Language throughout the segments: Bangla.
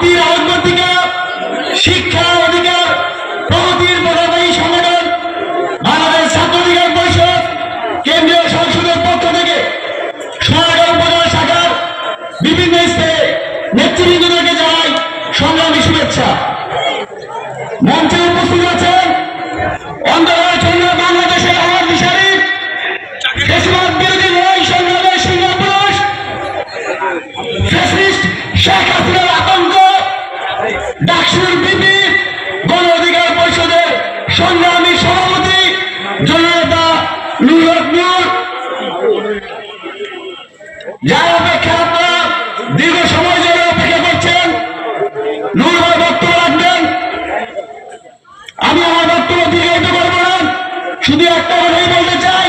মুক্তির আলোকবর্তিকা শিক্ষা অধিকার, প্রগতির পদার্থী সংগঠন, বাংলাদেশ ছাত্র পরিষদ, কেন্দ্রীয় সংসদের পক্ষ থেকে সোনারগাঁও উপজেলা শাখার বিভিন্ন স্তরে নেতৃবৃন্দদেরকে জানাই সংগ্রামী শুভেচ্ছা। মঞ্চে উপস্থিত আছেন অন্ধকার জন্য বাংলাদেশের আমার দিশারি দেশবাদ বিরোধী লড়াই সংগ্রামের সিংহপুরুষ ফ্যাসিস্ট শেখ সংগ্রামী সভাপতি জনতা নুরুল নূর যার অপেক্ষা দীর্ঘ সময় ধরে অপেক্ষা করছেন নূর বক্তব্য রাখবেন। আমি আমার বক্তব্য দীর্ঘায়িত করবেন শুধু একটা কথাই বলতে চাই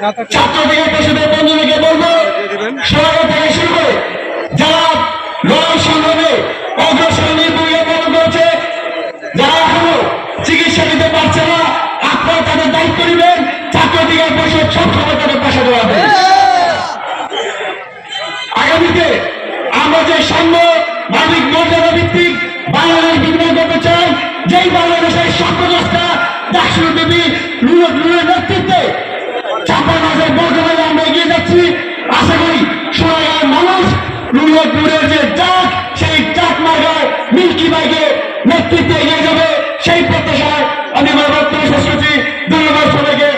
সরকার থেকে যারা লড়াই সংগ্রামে অগ্রসরণী ভূমিকা পালন করেছে যারা এখনও চিকিৎসা দিতে পারছে না আপনারা তাদের দায়িত্ব নেবেন ছাত্রলীগের পরিষদ সবসময় তাদের পাশে দাঁড়াবে আগামীতে আমরা যে সাম্য মানবিক মর্যাদা ভিত্তিক বাংলাদেশ বিনিময় যেই বাংলাদেশের স্বপ্নদস্তা দাক্ষিণ দেবী নুরের নেতৃত্বে নুরের যে ডাক সেই ডাক মার্গায় মিল্কি বাইকে নেতৃত্বে এগিয়ে যাবে। সেই প্রত্যাশায় আমি আমার বক্তব্য শেষ করছি ধন্যবাদ সবাইকে